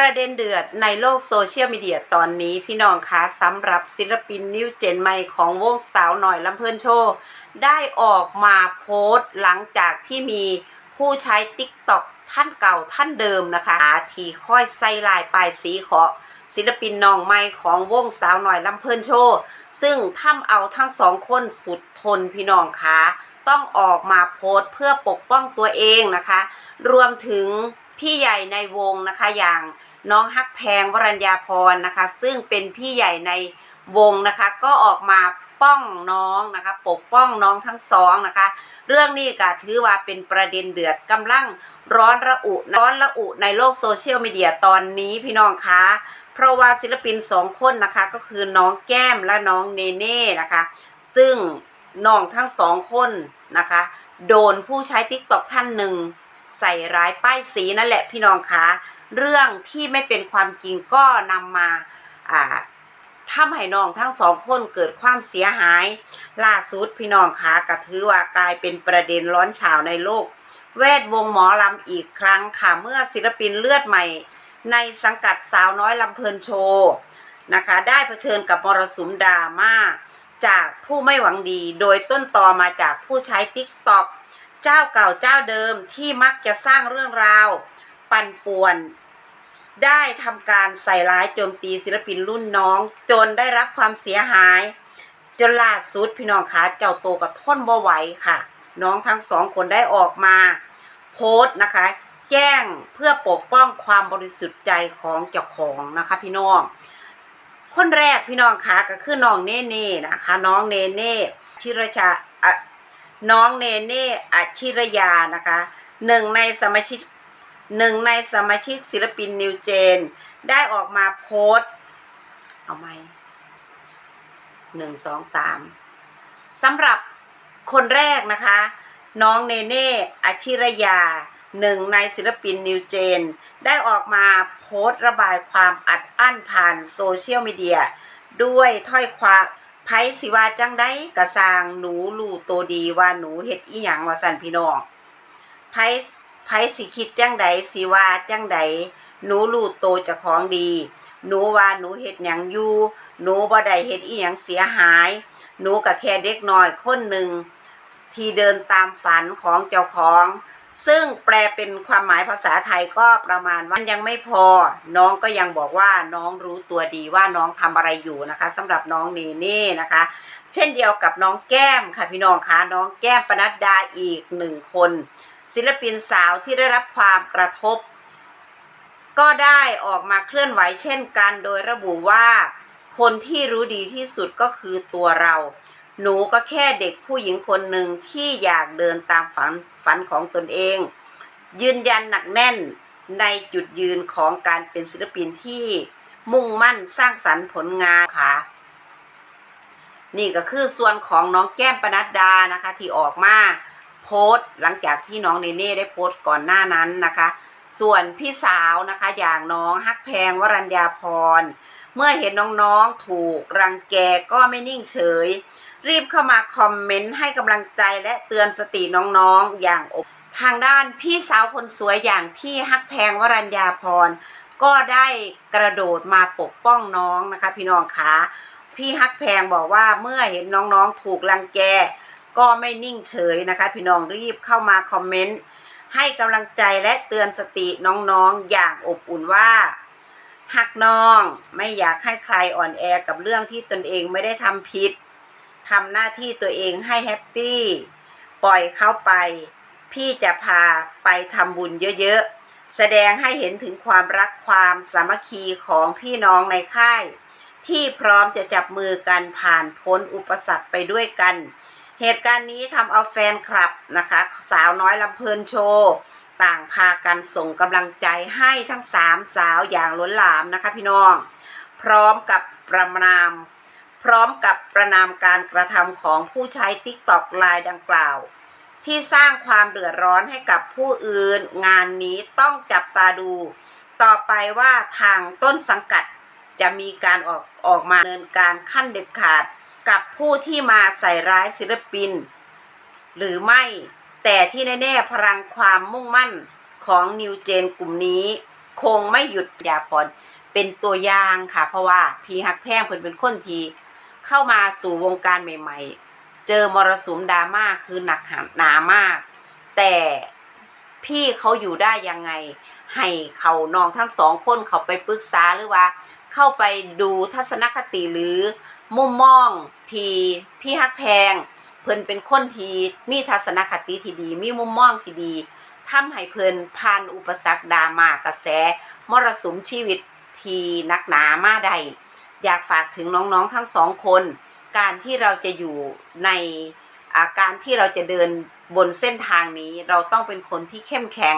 ประเด็นเดือดในโลกโซเชียลมีเดียตอนนี้พี่น้องคะสำหรับศิลปินนิวเจนใหม่ของวงสาวหน่อยลำเพลินโชว์ได้ออกมาโพสต์หลังจากที่มีผู้ใช้ t ิ k t o k ท่านเก่าท่านเดิมนะคะที่ค่อยใส่ลายปลายสีขอศิลปินน้องใหม่ของวงสาวหน่อยลำเพลินโชว์ซึ่งทำเอาทั้งสองคนสุดทนพี่น้องคะต้องออกมาโพสต์เพื่อปกป้องตัวเองนะคะ รวมถึงพี่ใหญ่ในวงนะคะอย่าง น้องฮักแพงวรัญญาพรนะคะ ซึ่งเป็นพี่ใหญ่ในวงนะคะ ก็ออกมาป้องน้องนะคะ ปกป้องน้องทั้งสองนะคะ เรื่องนี้ก็ถือว่าเป็นประเด็นเดือดกำลังร้อนระอุร้อนระอุในโลกโซเชียลมีเดียตอนนี้พี่น้องคะเพราะว่าศิลปินสองคนนะคะก็คือน้องแก้มและน้องเนเน่นะคะ ซึ่งน้องทั้งสองคนนะคะ โดนผู้ใช้ทิกตอกท่านหนึ่งใส่ร้ายป้ายสีนั่นแหละพี่น้องคะ เรื่องที่ไม่เป็นความจริงก็นำมาทำให้น้องทั้งสองคนเกิดความเสียหาย ล่าสุดพี่น้องคะก็ถือว่ากลายเป็นประเด็นร้อนฉาวในโลก แวดวงหมอลำอีกครั้งค่ะ เมื่อศิลปินเลือดใหม่ ในสังกัดสาวน้อยลำเพลินโชว์นะคะ ได้เผชิญกับมรสุมดราม่าจากผู้ไม่หวังดี โดยต้นตอมาจากผู้ใช้ t ิ k t o k เจ้าเก่าเจ้าเดิมที่มักจะสร้างเรื่องราว ปั่นป่วน ได้ทำการใส่ร้ายโจมตีศิลปินรุ่นน้อง จนได้รับความเสียหาย จนล่าสุดพี่น้องคะเจ้าโตกับท่นบ่ไหวค่ะ น้องทั้งสองคนได้ออกมา โพสต์นะคะ แจ้งเพื่อปกป้องความบริสุทธิ์ใจของเจ้าของนะคะ พี่น้องคนแรกพี่น้องคะก็คือน้องเนเน่นะคะ น้องเนเน่ชิรชาอะน้องเนเน่อัจฉิรยานะคะหนึ่งในสมาชิก หนึ่งในสมาชิกศิลปินนิวเจน ได้ออกมาโพสเอาไหมหนึ่งสองสามสำหรับคนแรกนะคะ น้องเนเน่อัจฉิรยาหนึ่งในศิลปินนิวเจน ได้ออกมาโพสต์ระบายความอัดอั้นผ่านโซเชียลมีเดีย ด้วยถ้อยความไพสิว่าจังได้กระสางหนูรู้ตัวดีว่าหนูเฮ็ดอีหยังว่าสันพี่น้องไพ ไพสิคิดจังใดสิว่าจังใดหนูรู้โตจ้าของดี หนูว่าหนูเฮ็ดหยังอยู่ หนูบ่ได้เฮ็ดอีหยังเสียหาย หนูก็แค่เด็กน้อยคนหนึ่ง ที่เดินตามฝันของเจ้าของ ซึ่งแปลเป็นความหมายภาษาไทยก็ประมาณว่ายังไม่พอ น้องก็ยังบอกว่าน้องรู้ตัวดีว่าน้องทำอะไรอยู่นะคะสำหรับน้องเนเน่นะคะ เช่นเดียวกับน้องแก้มค่ะพี่น้องคะน้องแก้มปนัดดาอีกหนึ่งคน ศิลปินสาวที่ได้รับความกระทบ ก็ได้ออกมาเคลื่อนไหวเช่นกัน โดยระบุว่า คนที่รู้ดีที่สุดก็คือตัวเรา หนูก็แค่เด็กผู้หญิงคนหนึ่งที่อยากเดินตามฝันฝันของตนเอง ยืนยันหนักแน่นในจุดยืนของการเป็นศิลปินที่มุ่งมั่นสร้างสรรค์ผลงานค่ะ นี่ก็คือส่วนของน้องแก้มปนัดดานะคะที่ออกมา โพสต์ หลังจากที่น้องเนเน่ได้โพสต์ก่อนหน้านั้นนะคะ ส่วนพี่สาวนะคะอย่างน้องฮักแพงวรัญญาพร เมื่อเห็นน้องๆถูกรังแกก็ไม่นิ่งเฉย รีบเข้ามาคอมเมนต์ให้กำลังใจและเตือนสติน้องๆอย่างอบทางด้านพี่สาวคนสวยอย่างพี่ฮักแพงวรัญญาพร ก็ได้กระโดดมาปกป้องน้องนะคะ พี่น้องคะพี่ฮักแพงบอกว่าเมื่อเห็นน้องๆถูกรังแก ก็ไม่นิ่งเฉยนะคะ พี่น้องรีบเข้ามาคอมเมนต์ให้กำลังใจและเตือนสติน้องๆอย่างอบอุ่นว่าหักน้องไม่อยากให้ใครอ่อนแอกับเรื่องที่ตนเองไม่ได้ทำผิดทำหน้าที่ตัวเองให้แฮปปี้ปล่อยเขาไป พี่จะพาไปทำบุญเยอะๆ แสดงให้เห็นถึงความรักความสามัคคีของพี่น้องในค่าย ที่พร้อมจะจับมือกันผ่านพ้นอุปสรรคไปด้วยกัน เหตุการณ์นี้ทำเอาแฟนคลับนะคะ สาวน้อยลำเพลินโชว์ต่างพากันส่งกำลังใจให้ทั้งสามสาวอย่างล้นหลามนะคะพี่น้อง พร้อมกับประนาม พร้อมกับประนามการกระทำของผู้ใช้ t ิ k t o k ลายดังกล่าว ที่สร้างความเดือดร้อนให้กับผู้อื่น งานนี้ต้องจับตาดู ต่อไปว่าทางต้นสังกัดจะมีการออกออกมาดำเนินการขั้นเด็ดขาด กับผู้ที่มาใส่ร้ายศิลปิน หรือไม่ แต่ที่แน่ๆพลังความมุ่งมั่นของนิวเจนกลุ่มนี้ คงไม่หยุดยาพรเป็นตัวอย่างค่ะ เพราะว่าพี่ฮักแพงเพิ่นเป็นคนทีเข้ามาสู่วงการใหม่ ๆ เจอมรสุมดราม่าคือหนักหนามาก แต่พี่เขาอยู่ได้ยังไง ให้เขาน้องทั้งสองคนเขาไปปรึกษาหรือว่า เข้าไปดูทัศนคติหรือ มุมมองที่พี่ฮักแพง เพิ่นเป็นคนที่มีทัศนคติที่ดี มีมุมมองที่ดีทำให้เพิ่นผ่านอุปสรรคดรามากระแส มรสุมชีวิตที่นักหนามาได้อยากฝากถึงน้องๆทั้งสองคน การที่เราจะอยู่ในอาการที่เราจะเดินบนเส้นทางนี้ เราต้องเป็นคนที่เข้มแข็ง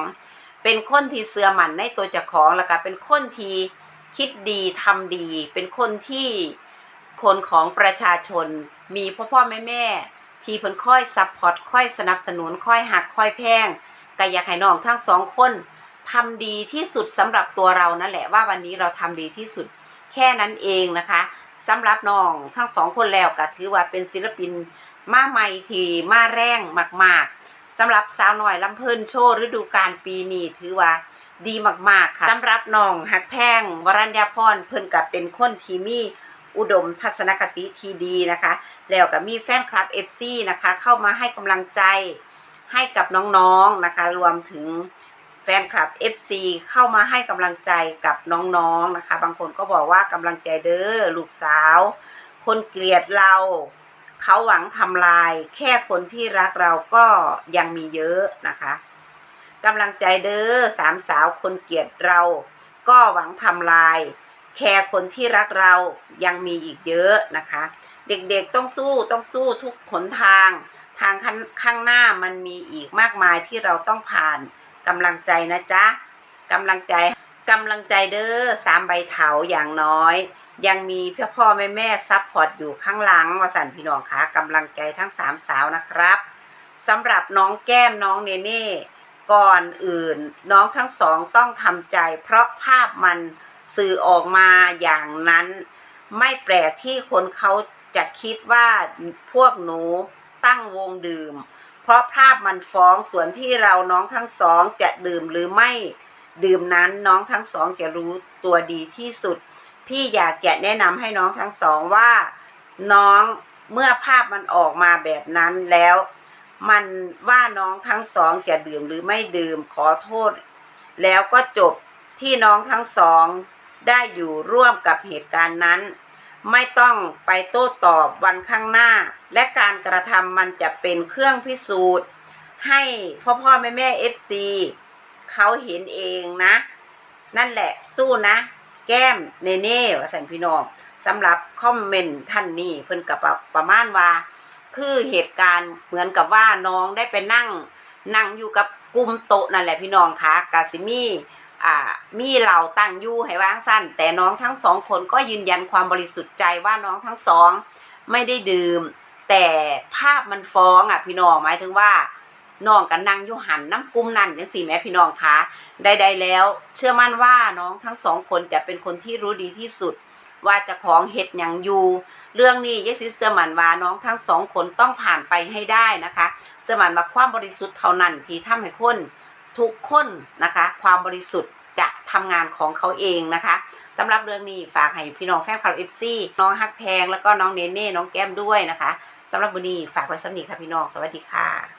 เป็นคนที่เสื่อมั่นในตัวเจ้าของแล้วก็เป็นคนที่คิดดีทำดี เป็นคนที่ คนของประชาชน มีพ่อพ่อแม่แม่ที่เพิ่นค่อยซัพพอร์ตค่อยสนับสนุนค่อยหักค่อยแพงก็อยากให้น้องทั้งสองคนทำดีที่สุดสำหรับตัวเรานั่นแหละว่าวันนี้เราทำดีที่สุดแค่นั้นเองนะคะสำหรับน้องทั้งสองคนแล้วก็ถือว่าเป็นศิลปินมาใหม่ที่มาแรงมาก ๆสำหรับสาวหน่อยลำเพิ่นโชว์ฤดูกาลปีนี้ถือว่าดีมากๆค่ะสำหรับน้องหักแพงวรัญญาพรเพิ่นกับเป็นคนที่มี อุดมทัศนคติที่ดีนะคะ แล้วก็มีแฟนคลับ FC นะคะ เข้ามาให้กำลังใจให้กับน้องๆนะคะ รวมถึงแฟนคลับ FC เข้ามาให้กำลังใจกับน้องๆนะคะ บางคนก็บอกว่ากำลังใจเด้อลูกสาว คนเกลียดเราเขาหวังทำลาย แค่คนที่รักเราก็ยังมีเยอะนะคะกำลังใจเด้อสามสาวคนเกลียดเรา ก็หวังทำลาย แค่คนที่รักเรายังมีอีกเยอะนะคะ เด็กๆต้องสู้ต้องสู้ทุกหนทาง ทางข้างหน้ามันมีอีกมากมายที่เราต้องผ่านกำลังใจนะจ๊ะกำลังใจกำลังใจเด้อสามใบเถาอย่างน้อย ยังมีพ่อพ่อแม่แม่ซัพพอร์ตอยู่ข้างหลังวสันพี่น้องคะกำลังใจทั้งสามสาวนะครับสำหรับน้องแก้มน้องเนเน่ก่อนอื่นน้องทั้งสองต้องทำใจ เพราะภาพมัน สื่อออกมาอย่างนั้น ไม่แปลกที่คนเขาจะคิดว่าพวกหนูตั้งวงดื่ม เพราะภาพมันฟ้องส่วนที่เราน้องทั้งสองจะดื่มหรือไม่ดื่มนั้นน้องทั้งสองจะรู้ตัวดีที่สุด พี่อยากจะแนะนำให้น้องทั้งสองว่า น้องเมื่อภาพมันออกมาแบบนั้นแล้ว มันว่าน้องทั้งสองจะดื่มหรือไม่ดื่มขอโทษ แล้วก็จบที่น้องทั้งสอง ได้อยู่ร่วมกับเหตุการณ์นั้น ไม่ต้องไปโต้ตอบวันข้างหน้า และการกระทำมันจะเป็นเครื่องพิสูจน์ ให้พ่อพ่อแม่แม่เอฟซีเขาเห็นเองนะ นั่นแหละสู้นะ แก้มเนเน่วสันพี่น้องสำหรับคอมเมนต์ท่านนี้เพิ่นกับประมาณว่า คือเหตุการณ์เหมือนกับว่าน้องได้ไปนั่ง นั่งอยู่กับกลุ่มโตนั่นแหละพี่น้องคะกาซิมี อ่ามีเราตั้งอยู่ให้วางสั้น แต่น้องทั้งสองคนก็ยืนยันความบริสุทธิ์ใจว่าน้องทั้งสองไม่ได้ดื่ม แต่ภาพมันฟ้องอะพี่น้องหมายถึงว่าน้องกันนั่งยูหันน้ำกุมนั่นจังสี่แม่พี่น้องคะใดๆแล้ว เชื่อมั่นว่าน้องทั้งสองคนจะเป็นคนที่รู้ดีที่สุด ว่าจะของเห็ดอย่างอยู่เรื่องนี้ยายซิเสมันว่าน้องทั้งสองคนต้องผ่านไปให้ได้นะคะเสมันว่าความบริสุทธิ์เท่านั้นที่ทำให้คน ทุกคนนะคะ ความบริสุทธิ์จะทำงานของเขาเองนะคะสำหรับเรื่องนี้ฝากให้พี่น้องแฟนคลับเอฟซีน้องฮักแพงแล้วก็น้องเนเน่น้องแก้มด้วยนะคะสำหรับวันนี้ฝากไว้สำนีค่ะพี่น้องสวัสดีค่ะ